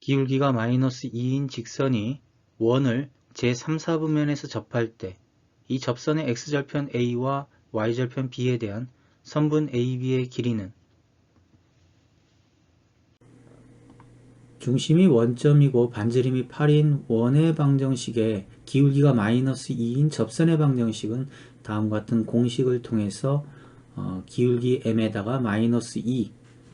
기울기가 마이너스 2인 직선이 원을 제3, 4분면에서 접할 때 이 접선의 x절편 a와 y절편 b에 대한 선분 AB의 길이는 중심이 원점이고 반지름이 8인 원의 방정식의 기울기가 마이너스 2인 접선의 방정식은 다음과 같은 공식을 통해서 어, 기울기 m에다가 마이너스 2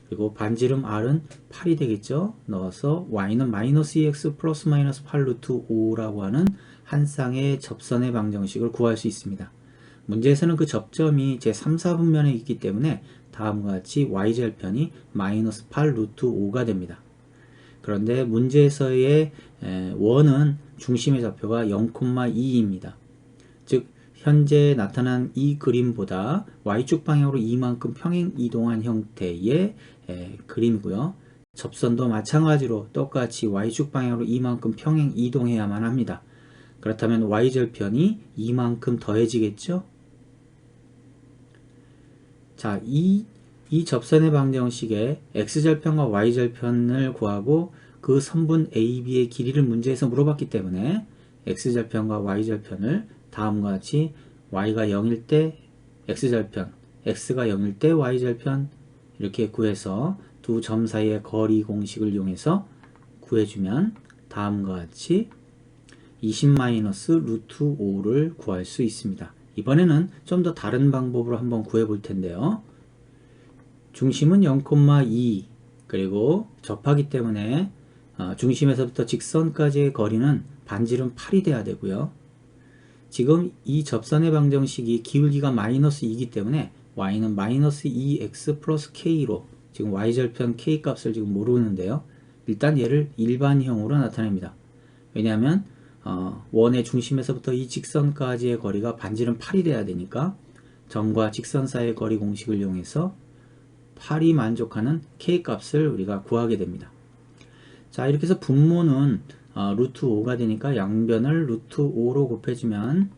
그리고 반지름 r은 8이 되겠죠. 넣어서 y는 마이너스 2x 플러스 마이너스 8 루트 5라고 하는 한 쌍의 접선의 방정식을 구할 수 있습니다. 문제에서는 그 접점이 제 3, 4분면에 있기 때문에 다음과 같이 y절편이 마이너스 8 루트 5가 됩니다. 그런데 문제에서의 원은 중심의 좌표가 0,2입니다. 즉 현재 나타난 이 그림보다 y축 방향으로 이만큼 평행 이동한 형태의 에, 그림이고요. 접선도 마찬가지로 똑같이 y축 방향으로 이만큼 평행 이동해야만 합니다. 그렇다면 y절편이 이만큼 더해지겠죠? 자, 이, 이 접선의 방정식에 x절편과 y절편을 구하고 그 선분 AB의 길이를 문제에서 물어봤기 때문에 x절편과 y절편을 다음과 같이 y가 0일 때 x절편, x가 0일 때 y절편 이렇게 구해서 두 점 사이의 거리 공식을 이용해서 구해주면 다음과 같이 20-루트 5를 구할 수 있습니다. 이번에는 좀 더 다른 방법으로 한번 구해 볼 텐데요. 중심은 0,2 그리고 접하기 때문에 어, 중심에서부터 직선까지의 거리는 반지름 8이 돼야 되고요. 지금 이 접선의 방정식이 기울기가 마이너스 2이기 때문에 y는 마이너스 2x 플러스 k로 지금 y절편 k 값을 지금 모르는데요. 일단 얘를 일반형으로 나타냅니다. 왜냐하면 어, 원의 중심에서부터 이 직선까지의 거리가 반지름 8이 돼야 되니까 점과 직선 사이의 거리 공식을 이용해서 8이 만족하는 k 값을 우리가 구하게 됩니다. 자 이렇게 해서 분모는 어, 루트 5가 되니까 양변을 루트 5로 곱해주면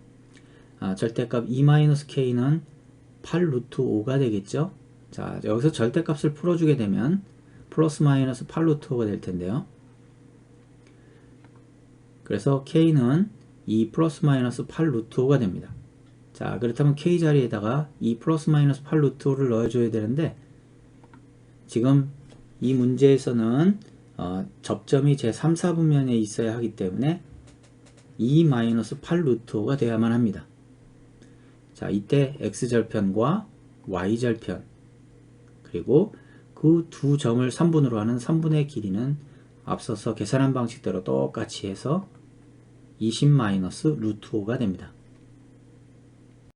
아, 절대값 2-k는 8 루트 5가 되겠죠. 자 여기서 절대값을 풀어주게 되면 플러스 마이너스 8 루트 5가 될 텐데요. 그래서 k는 2 플러스 마이너스 8 루트 5가 됩니다. 자 그렇다면 k 자리에다가 2 플러스 마이너스 8 루트 5를 넣어줘야 되는데 지금 이 문제에서는 어, 접점이 제 3, 4분면에 있어야 하기 때문에 2-8 루트 5가 돼야만 합니다. 자, 이때 x절편과 y절편 그리고 그 두 점을 3분으로 하는 3분의 길이는 앞서서 계산한 방식대로 똑같이 해서 20 루트 5가 됩니다.